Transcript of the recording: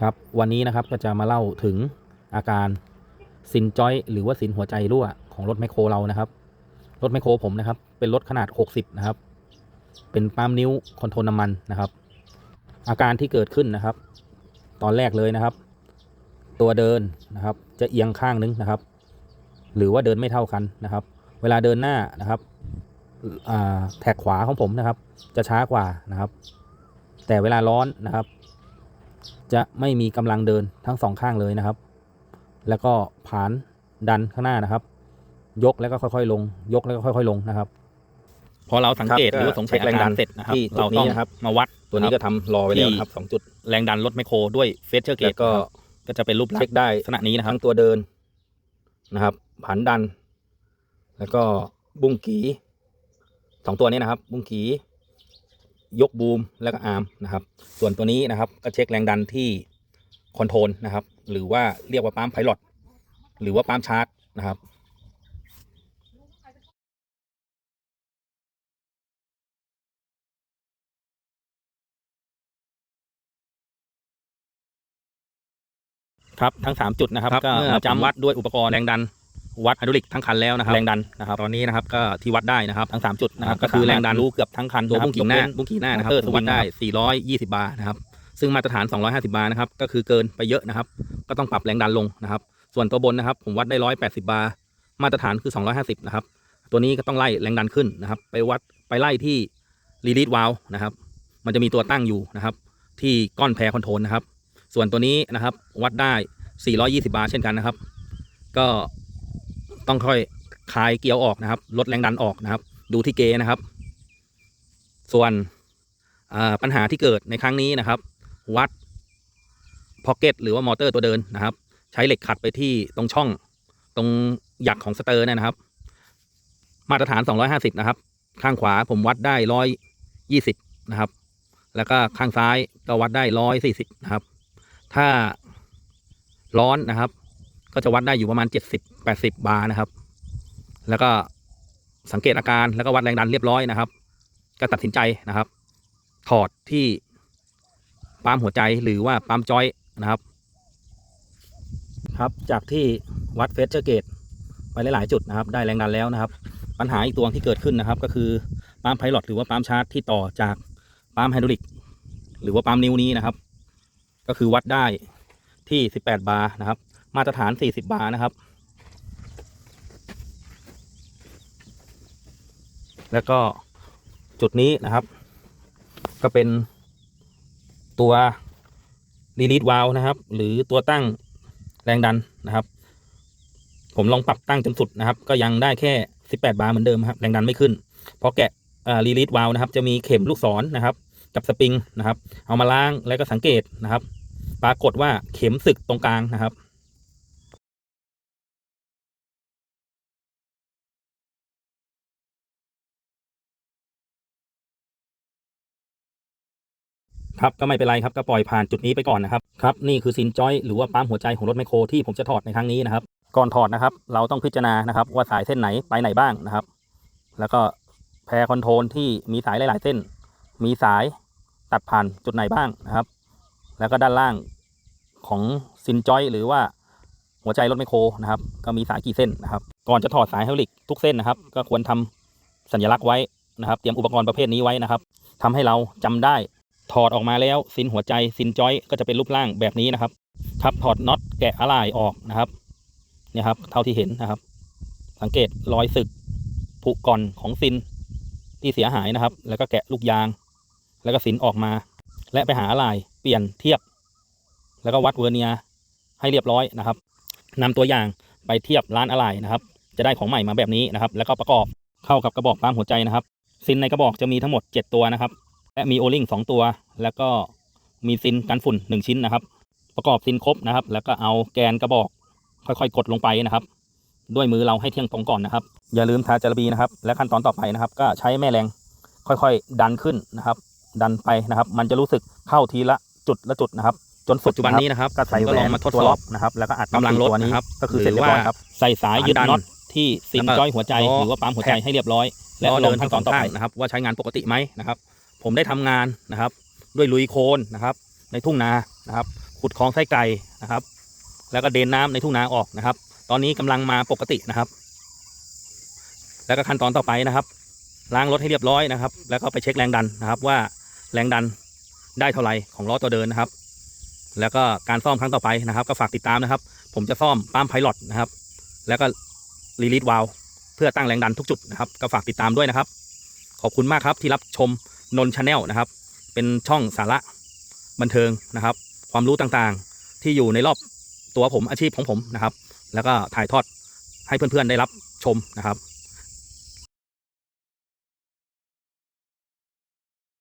ครับวันนี้นะครับก็จะมาเล่าถึงอาการสินจอย หรือว่าสินหัวใจรั่วของรถแมโครเรานะครับ รถแมโครผมนะครับ เป็นรถขนาด 60 นะครับ เป็นปั๊มนิ้วคอนโทรลน้ำมันนะครับ อาการที่เกิดขึ้นนะครับ ตอนแรกเลยนะครับ ตัวเดินนะครับ จะเอียงข้างนึงนะครับ หรือว่าเดินไม่เท่ากันนะครับ เวลาเดินหน้านะครับแท็กขวาของผมนะครับ จะช้ากว่านะครับ แต่เวลาร้อนนะครับ จะไม่มีกำลังเดินทั้งสองข้างเลยนะครับ แล้วก็ผานดันข้างหน้านะครับ ยกแล้วก็ค่อยๆลง ยกแล้วก็ค่อย ๆ ลงนะครับ พอเราสังเกตครับหรือว่าสงสัยเช็คแรงดันอาาเสร็จนะครับที่จุเราดนี้ต้องนะครับมาวัดตัวนี้ก็ทำรอไว้แล้วนะครับสองจุดแรงดันรถไมโครด้วยเฟสเชอร์เกแล้ตวก็ก็จะเป็นรูปลักเช็ษคณ์ได้ลักษณะนี้นะครับทั้งตัวเดินนะครับผันดัน แล้วก็บุ้งกีสองตัวนี้นะครับ บุ้งกี ยกบูมแล้วก็อาร์มนะครับ ส่วนตัวนี้นะครับก็เช็คแรงดันที่คอนโทรลนะครับ หรือว่าเรียกว่าปั๊มไพลอตหรือว่าปั๊มชาร์จนะครับครับทั้ง 3 จุดนะครับครับก็เมื่อมาผมจำวัดด้วยอุปกรณ์แรงดัน วัดไฮดรอลิกทั้งคันแล้วนะครับแรงดันนะครับตอนนี้นะครับก็ที่วัดได้นะครับทั้ง 3 จุดนะครับครัก็บคือแรงดันรู้เกือบทั้งคันตัวนะครับุ้งกิ่งหน้ายกเว้บุ้งกิ่งหน้านะครับมอเตอร์ผมวัดได้สวิงนะ420 บาร์นะครับซึ่งมาตรฐาน 250 บาร์นะครับก็คือเกินไปเยอะนะครับ ก็ต้องปรับแรงดันลงนะครับ ส่วนตัวบนนะครับ ผมวัดได้ 180 บาร์มาตรฐานคือ 250 นะครับ ตัวนี้ก็ต้องไล่แรงดันขึ้นนะครับ ไปวัดไปไล่ที่รีลีดวาลนะครับ มันจะมีตัวตั้งอยู่นะครับ ที่ก้อนแพรคอนโทรลนะครับ ส่วนตัวนี้นะครับวัดได้ 420 บาร์เช่นกันนะครับ ก็ ต้องค่อยคลายเกียวออกนะครับ ลดแรงดันออกนะครับ ดูที่เกนะครับ ส่วนอ่าปัญหาที่เกิดในครั้งนี้นะครับ วัดพ็อกเก็ตหรือว่ามอเตอร์ตัวเดินนะครับ ใช้เหล็กขัดไปที่ตรงช่องตรงหยักของสเตอร์เนยนะครับ มาตรฐาน 250 นะครับ ข้างขวาผมวัดได้ 120 นะครับ แล้วก็ข้างซ้ายก็วัดได้ 140 นะครับ ถ้าร้อนนะครับ ก็จะวัดได้อยู่ประมาณ 70 80 บาร์นะครับ แล้วก็สังเกตอาการแล้วก็วัดแรงดันเรียบร้อยนะครับ ก็ตัดสินใจนะครับ ถอดที่ปั๊มหัวใจหรือว่าปั๊มจอยนะครับ ครับจากที่วัดเฟสเชอร์เกตไปหลาย ๆ จุดนะครับ ได้แรงดันแล้วนะครับ ปัญหาอีกตัวที่เกิดขึ้นนะครับ ก็คือปั๊มไพลอตหรือว่าปั๊มชาร์จที่ต่อจากปั๊มไฮดรอลิกหรือว่าปั๊มนิ้วนี้นะครับ ก็คือวัดได้ที่ 18 บาร์นะครับ มาตรฐาน 40 บาร์นะครับ แล้วก็จุดนี้นะครับ ก็เป็นตัวรีลีดวาลนะครับ หรือตัวตั้งแรงดันนะครับ ผมลองปรับตั้งจนสุดนะครับ ก็ยังได้แค่ 18 บาร์เหมือนเดิมครับ แรงดันไม่ขึ้นพอแกะรีลีดวาลนะครับ จะมีเข็มลูกศรนะครับ กับสปริงนะครับ เอามาล้างแล้วก็สังเกตนะครับ ปรากฏว่าเข็มสึกตรงกลางนะครับ ครับก็ไม่เป็นไรครับก็ปล่อยผ่านจุดนี้ไปก่อนนะครับครับนี่คือซินจอยหรือว่าปั๊มหัวใจของรถไมโครที่ผมจะถอดในครั้งนี้นะครับ ก่อนถอดนะครับ เราต้องพิจารณานะครับว่าสายเส้นไหนไปไหนบ้างนะครับ แล้วก็แพรคอนโทรลที่มีสายหลาย ๆ เส้น มีสายตัดผ่านจุดไหนบ้างนะครับ แล้วก็ด้านล่างของซินจอยหรือว่าหัวใจรถไมโครนะครับ ก็มีสายกี่เส้นนะครับ ก่อนจะถอดสายไฮดรอลิกทุกเส้นนะครับ ก็ควรทำสัญลักษณ์ไว้นะครับ เตรียมอุปกรณ์ประเภทนี้ไว้นะครับทำให้เราจำได้ ถอดออกมาแล้วซินหัวใจซินจอยก็จะเป็นรูปร่างแบบนี้นะครับ ครับถอดน็อตแกะอะไหล่ออกนะครับเนี่ยครับเท่าที่เห็นนะครับ สังเกตรอยสึกผุก่อนของซินที่เสียหายนะครับ แล้วก็แกะลูกยาง แล้วก็ซินออกมา และไปหาอะไหล่เปลี่ยนเทียบ แล้วก็วัดเวอร์เนียให้เรียบร้อยนะครับนำตัวอย่างไปเทียบร้านอะไหล่นะครับ จะได้ของใหม่มาแบบนี้นะครับ แล้วก็ประกอบเข้ากับกระบอกปั๊มหัวใจนะครับซินในกระบอกจะมีทั้งหมด 7 ตัวนะครับ และมีโอลิงสองตัว แล้วก็มีซินกันฝุ่นหนึ่งชิ้นนะครับ ประกอบซินครบนะครับ แล้วก็เอาแกนกระบอก ค่อยๆ กดลงไปนะครับ ด้วยมือเราให้เที่ยงตรงก่อนนะครับ อย่าลืมทาจาระบีนะครับ และขั้นตอนต่อไปนะครับ ก็ใช้แม่แรงค่อยๆ ดันขึ้นนะครับ ดันไปนะครับ มันจะรู้สึกเข้าทีละจุดละจุดนะครับ จนสุดปัจจุบันนี้นะครับก็ใส่ผมก็แหวลองนมาทดตัวสอบล็อกนะครับ แล้วก็อัดกำลังลดตัวนี้นะครับก็คือเสร็จเรียบร้อยครับใส่สายยึดดันน็อตที่ซินแล้วก็จ้อยหัวใจล้อหรือว่าปั๊มหัวใจแท็กให้เรียบร้อย และล้อลเดิงนขั้นตอนต่อไปนะครับ ว่าใช้งานปกติไหมนะครับ ผมได้ทำงานนะครับ ด้วยลุยโคลนนะครับ ในทุ่งนานะครับ ขุดคลองไส้ไก่นะครับ แล้วก็เดนน้ำในทุ่งนาออกนะครับ ตอนนี้กำลังมาปกตินะครับ แล้วก็ขั้นตอนต่อไปนะครับ ล้างรถให้เรียบร้อยนะครับ แล้วก็ไปเช็คแรงดันนะครับ ว่าแรงดันได้เท่าไหร่ของล้อตัวเดินนะครับ แล้วก็การซ่อมครั้งต่อไปนะครับ ก็ฝากติดตามนะครับ ผมจะซ่อมปั๊มไพลอตนะครับ แล้วก็รีลิสวาลเพื่อตั้งแรงดันทุกจุดนะครับ ก็ฝากติดตามด้วยนะครับ ขอบคุณมากครับที่รับชม นนชาแนลนะครับ เป็นช่องสาระบันเทิงนะครับ ความรู้ต่างๆที่อยู่ในรอบตัวผมอาชีพของผมนะครับ แล้วก็ถ่ายทอดให้เพื่อนๆได้รับชมนะครับ